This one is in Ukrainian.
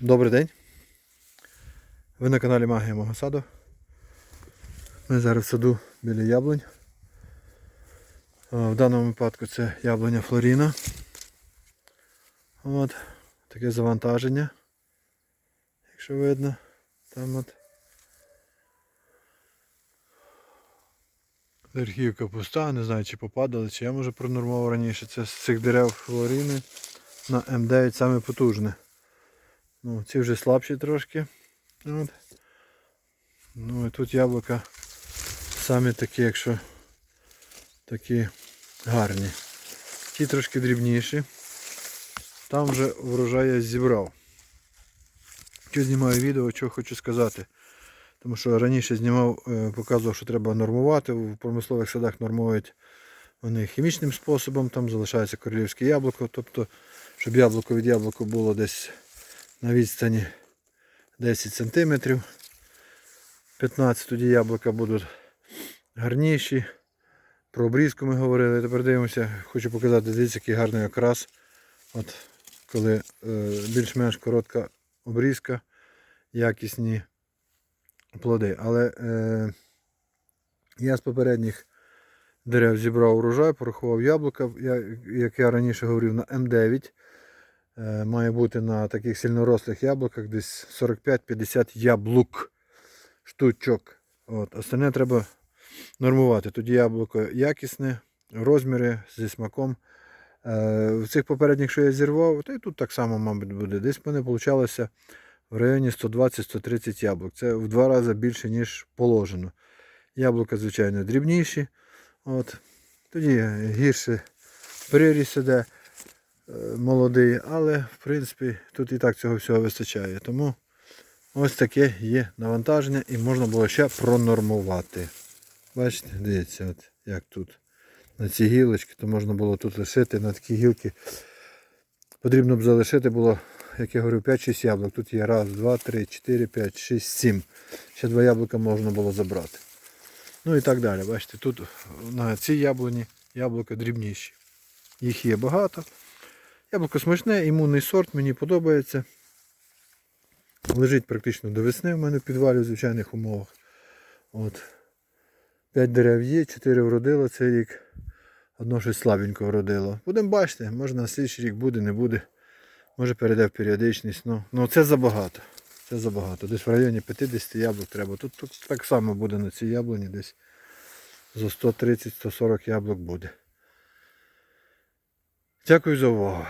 Добрий день. Ви на каналі Магія мого саду. Ми зараз в саду біля яблунь. В даному випадку це яблуня Флоріна. От, таке завантаження. Якщо видно, там от. Верхівка пуста, не знаю чи попадали, чи я може пронормував раніше. Це з цих дерев Флоріни на М9 саме потужне. Ну, ці вже слабші трошки. От. Ну і тут яблука самі такі, якщо такі гарні. Ті трошки дрібніші. Там вже врожай я зібрав. Що знімаю відео, що хочу сказати. Тому що раніше знімав, е, показував, що треба нормувати. В промислових садах нормують вони хімічним способом, там залишається королівське яблуко. Тобто, щоб яблуко від яблука було десь на відстані 10 см. 15 тоді яблука будуть гарніші. Про обрізку ми говорили. Тепер дивимося, хочу показати, дивіться, який гарний окрас. От коли е, більш-менш коротка обрізка, якісні плоди. Але е, я з попередніх дерев зібрав урожай, порахував яблука, як я раніше говорив, на М9. Е, має бути на таких сильнорослих яблуках десь 45-50 яблук штучок. От. Остальне треба нормувати. Тоді яблуко якісне, розміри зі смаком. Е, в цих попередніх, що я зірвав, та й тут так само, мабуть, буде. Десь в мене вийшло в районі 120-130 яблук. Це в два рази більше, ніж положено. Яблука, звичайно, дрібніші. От. Тоді гірше приріс іде молодий, але в принципі тут і так цього всього вистачає. Тому ось таке є навантаження і можна було ще пронормувати. Бачите, дивіться, от як тут на ці гілочки, то можна було тут лишити на такі гілки. Потрібно б залишити було, як я говорив, 5-6 яблук. Тут є раз, два, три, чотири, п'ять, шість, сім. Ще два яблука можна було забрати. Ну і так далі. Бачите, тут на цій яблуні яблука дрібніші. Їх є багато. Яблуко смачне, імунний сорт, мені подобається. Лежить практично до весни в мене в підвалі в звичайних умовах. От. 5 дерев є, 4 вродило цей рік. Одно щось слабенько вродило. Будемо бачити, може на слідчий рік буде, не буде. Може перейде в періодичність. Ну, ну це забагато. Це забагато. Десь в районі 50 яблук треба. Тут, тут так само буде на цій яблуні, десь за 130-140 яблук буде. Дякую за увагу.